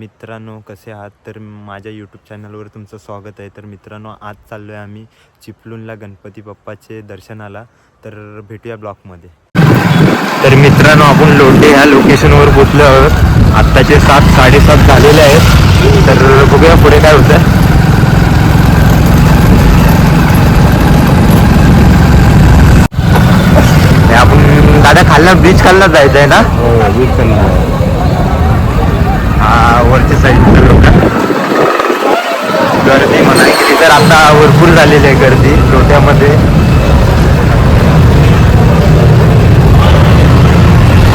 मित्रांनो कसे आहात? तर माझ्या यूट्यूब चॅनलवर तुमचं स्वागत आहे. तर मित्रांनो आज चाललो आहे आम्ही चिपळूणला गणपती बाप्पाचे दर्शनाला. तर भेटूया ब्लॉकमध्ये तर मित्रांनो आपण लोटे ह्या लोकेशनवर पोचलो आहोत. आत्ताचे सात साडेसात झालेले आहेत. तर बघूया पुढे काय होतं आपण दादा खालना ब्रिज खालना जायचं आहे ना? हा वरच्या साईडला लोक गर्दी म्हणा की तर आता भरपूर झालेली आहे गर्दी लोट्यामध्ये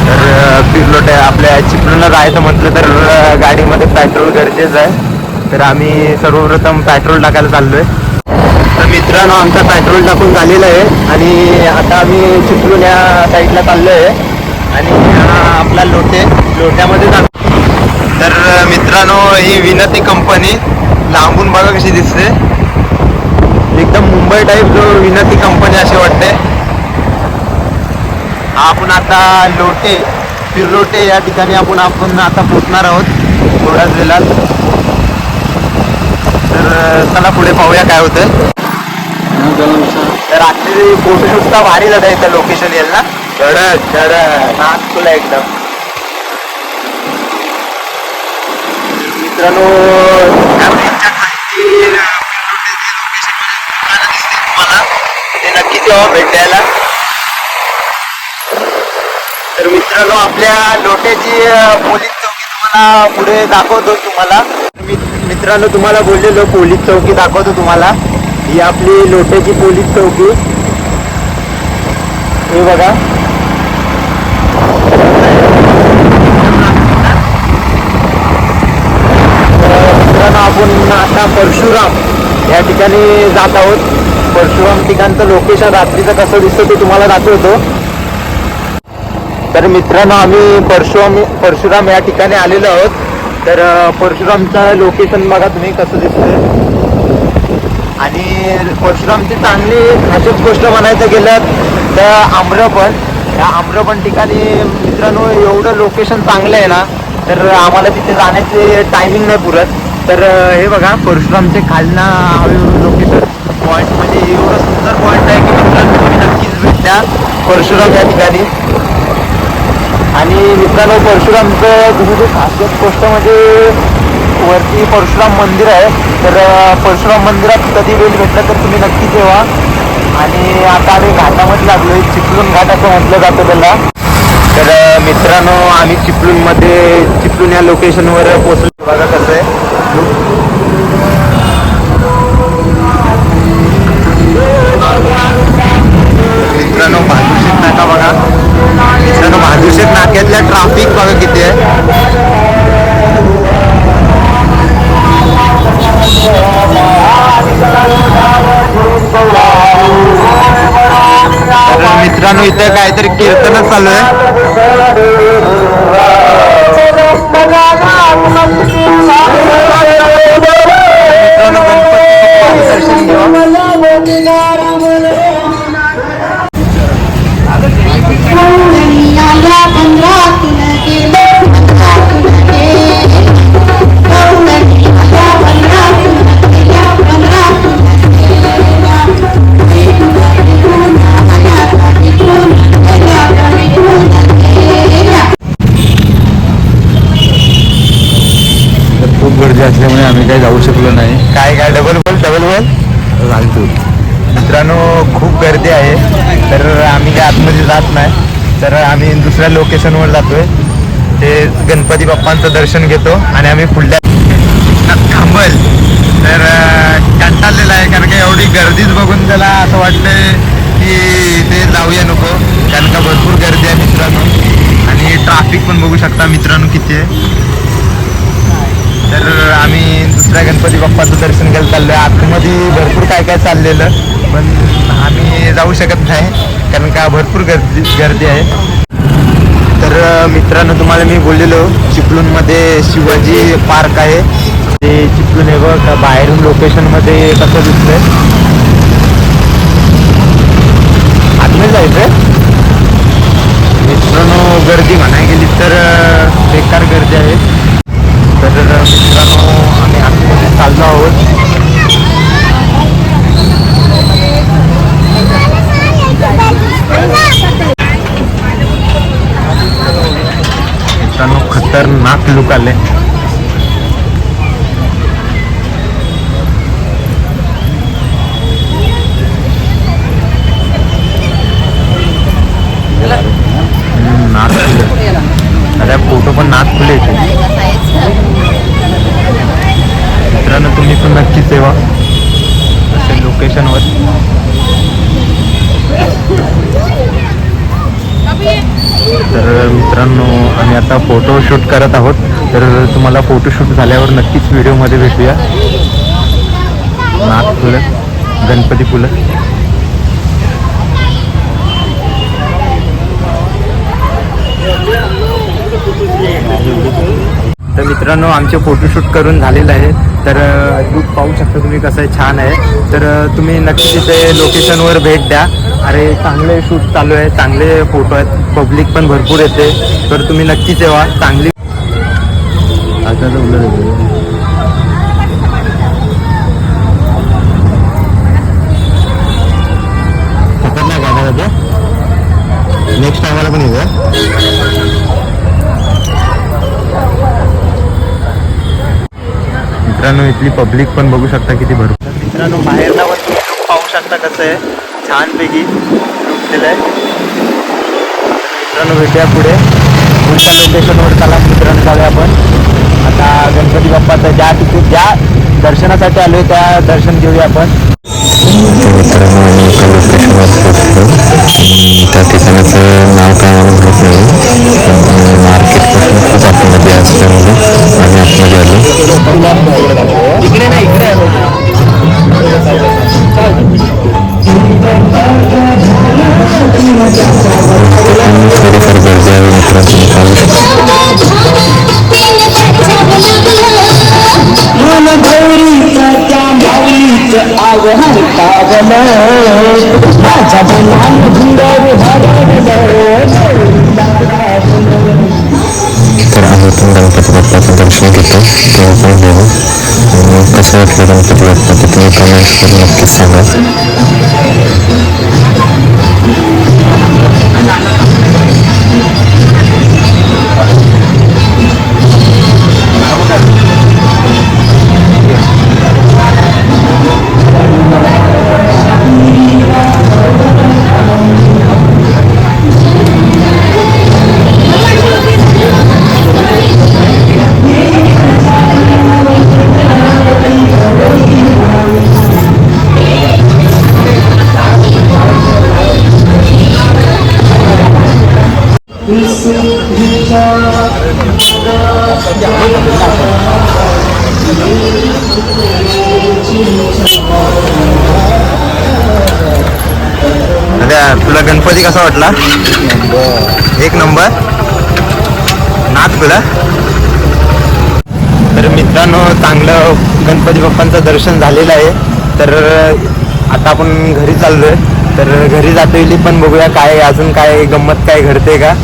तर अं, लोट्या आपल्या चिपळूणला जायचं म्हटलं तर गाडीमध्ये पेट्रोल गरजेचं आहे. तर आम्ही सर्वप्रथम पेट्रोल टाकायला चाललोय. तर मित्रांनो आमचा पेट्रोल टाकून झालेलं आहे आणि आता आम्ही चिपळूण या साईडला चाललोय. आणि आपला लोटे लोट्यामध्ये जातो तर मित्रांनो ही विनती कंपनी लांबून बघा कशी दिसते. मुंबई टाईप जो विनती कंपनी अशी वाटते. आपण आता लोटे फिरलोटे या ठिकाणी आपण आपण आता पोचणार आहोत थोड्याच वेळात तर चला पुढे पाहूया काय होतं. तर रात्री फोटोशूटचा भारी झाला इथं लोकेशन येईल ना कडक कडक हा तुला एकदम. मित्रांनो तुम्हाला नक्की तेव्हा भेट द्यायला तर मित्रांनो आपल्या लोट्याची पोलीस चौकी तुम्हाला पुढे दाखवतो तुम्हाला. मित्रांनो तुम्हाला बोललेलो पोलीस चौकी दाखवतो तुम्हाला. ही आपली लोट्याची पोलीस चौकी. हे बघा. तर मित्रांनो आपण आता परशुराम या ठिकाणी जात आहोत. परशुराम ठिकाणचं लोकेशन रात्रीचं कसं दिसतं ते तुम्हाला दाखवतो. तर मित्रांनो आम्ही परशुराम परशुराम या ठिकाणी आलेलो आहोत. तर परशुरामचं लोकेशन बघा तुम्ही कसं दिसतंय. आणि परशुरामची चांगली अशीच गोष्ट म्हणायचं गेलं तर आम्रपण. या आम्रपण ठिकाणी मित्रांनो एवढं लोकेशन चांगलं आहे ना तर आम्हाला तिथे जाण्याचे टायमिंग नाही पुरत. तर हे बघा परशुरामचे खालना लोकेशन. एवढं सुंदर पॉईंट आहे की मित्रांनो तुम्ही नक्कीच भेट द्या परशुराम या ठिकाणी. आणि मित्रांनो परशुरामचं दुसरी खासियत गोष्ट म्हणजे वरती परशुराम मंदिर आहे तर परशुराम मंदिरात कधी वेळ भेटला तर तुम्ही नक्कीच येवा. आणि आता आम्ही घाटामध्ये लागलोय चिपळूण घाट असं म्हटलं जातं त्याला. तर मित्रांनो आम्ही चिपळूणमध्ये चिपळूण या लोकेशनवर पोचलो बघा कसं आहे. मित्रांनो इथं काहीतरी कीर्तनच चालू आहे. शकलो नाही. काय काय डबल बोल डबल बोल घालतो मित्रांनो खूप गर्दी आहे. तर आम्ही काय आतमध्ये जात नाही. तर आम्ही दुसऱ्या लोकेशनवर जातोय. ते गणपती बाप्पांचं दर्शन घेतो आणि आम्ही पुढल्या थांबल. तर कंटाळलेला आहे. कारण का एवढी गर्दीच बघून त्याला असं वाटतंय की ते जाऊया नको. कारण का भरपूर गर्दी आहे मित्रांनो. आणि ट्राफिक पण बघू शकता मित्रांनो किती आहे. तर आम्ही दुसऱ्या गणपती बाप्पाचं दर्शन घ्यायला चाललोय. आतमध्ये भरपूर काय काय चाललेलं पण आम्ही जाऊ शकत नाही कारण का भरपूर गर्दी गर्दी आहे. तर मित्रांनो तुम्हाला मी बोललेलो चिपळूणमध्ये शिवाजी पार्क आहे. ते चिपळूण हे बघ बाहेरून लोकेशनमध्ये कसं दिसतंय. आतमध्ये जायचंय? मित्रांनो गर्दी म्हणाय गेली तर बेकार गर्दी आहे. तर मित्रांनो आम्ही आतमध्ये चाललो आहोत मित्रांनो खतरनाक लुक आले हम्म, नाक खुले अरे फोटो पण नाक खुले येते मित्रांनो तुम्ही पण असे लोकेशनवर तर मित्रांनो आम्ही आता फोटोशूट करत आहोत. तर तुम्हाला फोटोशूट झाल्यावर नक्कीच व्हिडिओमध्ये भेटूया. नाग फुलं गणपती फुलं तर मित्रांनो आमचे फोटोशूट करून झालेलं आहे. तर लुक पाहू शकता तुम्ही कसं आहे छान आहे. तर तुम्ही नक्की तिथे लोकेशनवर भेट द्या. अरे चांगले शूट चालू आहे. चांगले फोटो आहेत. पब्लिक पण भरपूर येते. तर तुम्ही नक्कीच येवा. चांगली आता मित्रांनो इथली पब्लिक पण बघू शकता किती भरपूर. मित्रांनो बाहेरला पण तुम्ही पाहू शकता कसं आहे. छानपैकी आहे. मित्रांनो भेटूया पुढे. पुढच्या लोकेशनवर चला मित्रांनो जाऊया आपण. आता गणपती बाप्पाचं ज्या तिथे ज्या दर्शनासाठी आलोय त्या दर्शन घेऊया आपण. मित्रांनो त्या ठिकाणाचं तर आम्ही पण गणपती बाप्पाचं दर्शन घेतो तेव्हा पण घेऊ आणि कसं वाटलं गणपती बाप्पा ते तुम्ही कमेंट्स करून तुला गणपती कसा वाटला? एक नंबर. नाच तुला. तर मित्रांनो चांगलं गणपती बाप्पांचं दर्शन झालेलं आहे. तर आता आपण घरी चाललोय. तर घरी जातोय पण बघूया काय अजून काय गंमत काय घडते का?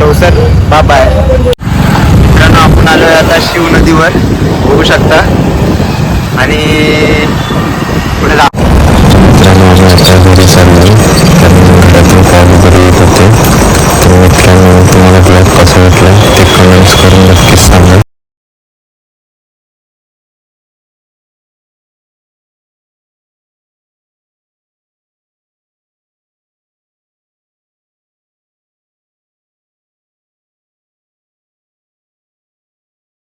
तवसर बाबा आहे मित्रांनो आपण आलो आहे आता शिव नदीवर. बघू शकता. आणि पुढे वगैरे येत होते. तुम्हाला